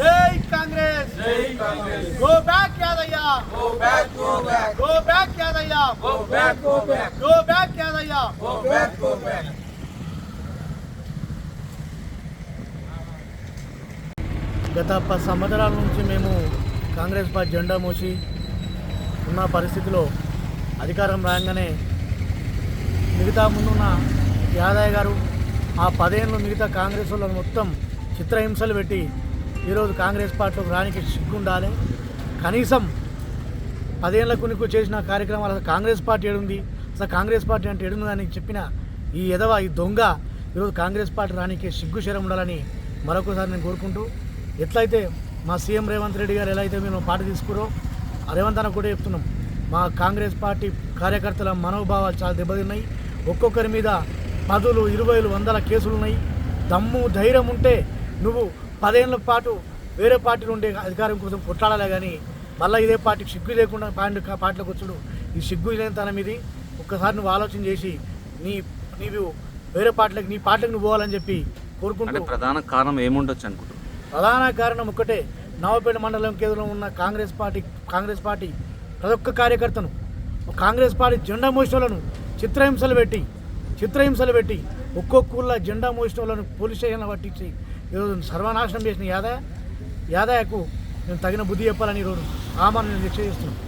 జై Congress. Go back Yadayya. Go back, go back Yadayya. Go back, go back Yadayya. Back. గత పది సంవత్సరాల నుంచి మేము కాంగ్రెస్ పార్టీ జెండా మోసి ఉన్న పరిస్థితిలో అధికారం రాగానే మిగతా ముందున్న యాదయ్య గారు ఆ పదేళ్ళు మిగతా కాంగ్రెస్ వాళ్ళని మొత్తం చిత్రహింసలు పెట్టి ఈరోజు కాంగ్రెస్ పార్టీలోకి రానికి సిగ్గుండాలి కనీసం పదేళ్ళ కొనుక్కు చేసిన కార్యక్రమాలు అసలు కాంగ్రెస్ పార్టీ ఏడుంది? అసలు కాంగ్రెస్ పార్టీ అంటే ఏడుందని చెప్పిన ఈ ఎదవ ఈ దొంగ ఈరోజు కాంగ్రెస్ పార్టీ రానికి సిగ్గు శరం ఉండాలని మరొకసారి నేను కోరుకుంటూ ఎట్లయితే మా సీఎం రేవంత్ రెడ్డి గారు ఎలా అయితే మేము పాట తీసుకురో రేవంత్ అన్న కూడా చెప్తున్నాం మా కాంగ్రెస్ పార్టీ కార్యకర్తల మనోభావాలు చాలా దెబ్బతిన్నాయి. ఒక్కొక్కరి మీద పదులు ఇరవైలు వందల కేసులు ఉన్నాయి దమ్ము ధైర్యం ఉంటే నువ్వు పదేళ్ళ పాటు వేరే పార్టీలు ఉండే అధికారం కోసం కొట్లాడాలి కానీ మళ్ళీ ఇదే పార్టీకి సిగ్గు లేకుండా పార్టీ పార్టీలోకి వచ్చుడు. ఈ సిగ్గు లేనితనం ఇది. ఒక్కసారి నువ్వు ఆలోచన చేసి నీ నీవు వేరే పార్టీలకు నీ పార్టీలకు నువ్వు పోవాలని చెప్పి అంటే కోరుకుంటూ ప్రధాన కారణం ఏముండొచ్చు అనుకుంటున్నారు ప్రధాన కారణం ఒక్కటే. నవపేట మండలం కేంద్రంలో ఉన్న కాంగ్రెస్ పార్టీ కాంగ్రెస్ పార్టీ ప్రతి ఒక్క కార్యకర్తను కాంగ్రెస్ పార్టీ జెండా మోసినోళ్ళను చిత్రహింసలు పెట్టి చిత్రహింసలు పెట్టి ఒక్కొక్కళ్ళ జెండా జెండా వాళ్ళని పోలీస్ స్టేషన్లో పట్టించి ఈరోజు సర్వనాశనం చేసిన యాదయ్య. యాదయ్యకు నేను తగిన బుద్ధి చెప్పాలని ఈరోజు ఆమెను నేను దీక్ష చేస్తున్నాను